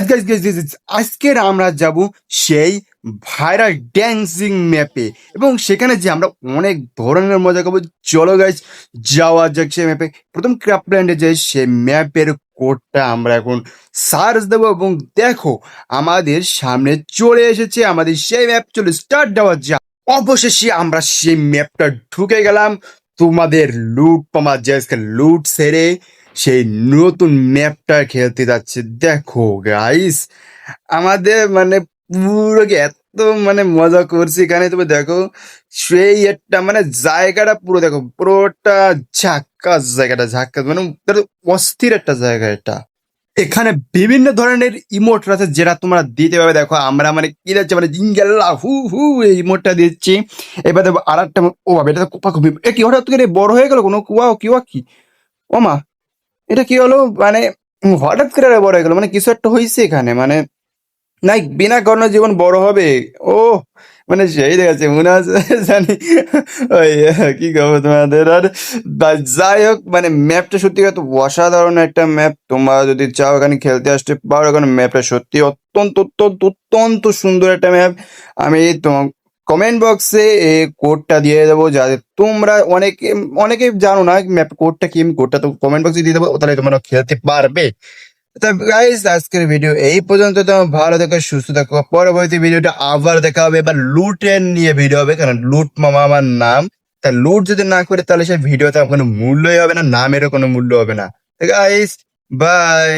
Guys guys guys guys আজকের আমরা যাব সেই ভাইরাল ড্যান্সিং ম্যাপে এবং সেখানে যে আমরা অনেক ধরনের মজা করব। চলো গাইজ যাওয়া যাক সেই ম্যাপে প্রথম ক্রাফল্যান্ডে যে সেই ম্যাপের কোডটা আমরা এখন সার্চ দেবো এবং দেখো, আমাদের সামনে চলে এসেছে আমাদের সেই ম্যাপ চলে স্টার্ট দেওয়া যাক। অবশেষে আমরা সেই ম্যাপটা ঢুকে গেলাম। তোমাদের লুট পামা যে লুট সেরে সেই নতুন ম্যাপটা খেলতে যাচ্ছে। দেখো গাইস আমাদের মানে পুরো কি এত মানে মজা করছি। এখানে তুমি দেখো, সেই একটা মানে জায়গাটা পুরো দেখো, পুরোটা ঝাক্কাস জায়গাটা, ঝাক্কাস মানে অস্থির একটা জায়গা এটা। এখানে বিভিন্ন ধরনের ইমোট আছে যেটা তোমরা দিতে পারবে। দেখো, আমরা মানে কি যাচ্ছে মানে জিঙ্গেল্লা, হু হু, এই ইমোটটা দিচ্ছি। এবার দেখো আর একটা ও বাবা, এটা তো কোপা কপি এ কি, হঠাৎ বড় হয়ে গেল কোনো কুয়া কি? ও মা এটা কি হলো? মানে হঠাৎ করে বড় হয়ে গেল। মানে কিছু একটা হয়েছে এখানে মানে নাই, বিনা কারণে জীবন বড় হবে। ও মানে সেই দেখাচ্ছে, মনে আছে জানি, ওই, কি খবর তোমাদের? আর যাই হোক মানে ম্যাপটা সত্যি কত অসাধারণ একটা ম্যাপ তোমরা যদি চাও এখানে খেলতে আসতে পারো এখানে ম্যাপটা সত্যি অত্যন্ত অত্যন্ত অত্যন্ত সুন্দর একটা ম্যাপ আমি তোমার কমেন্ট বক্সে এই কোডটা দিয়ে দেবো যাতে তোমরা অনেকে অনেকে জানো না কোডটা কি কোডটা তো কমেন্ট বক্সে দিয়ে দেবো, তাহলে তোমরা খেলতে পারবে। গাইস আজকের ভিডিও এই পর্যন্ত, তো ভালো থেকো, সুস্থ থাকো। পরবর্তী ভিডিওটা আবার দেখা হবে, এবার লুটের নিয়ে ভিডিও হবে, কারণ লুট মামা আমার নাম। তা লুট যদি না করে, তাহলে সেই ভিডিওতে কোনো মূল্যই হবে না, নামেরও কোনো মূল্য হবে না। Guys bye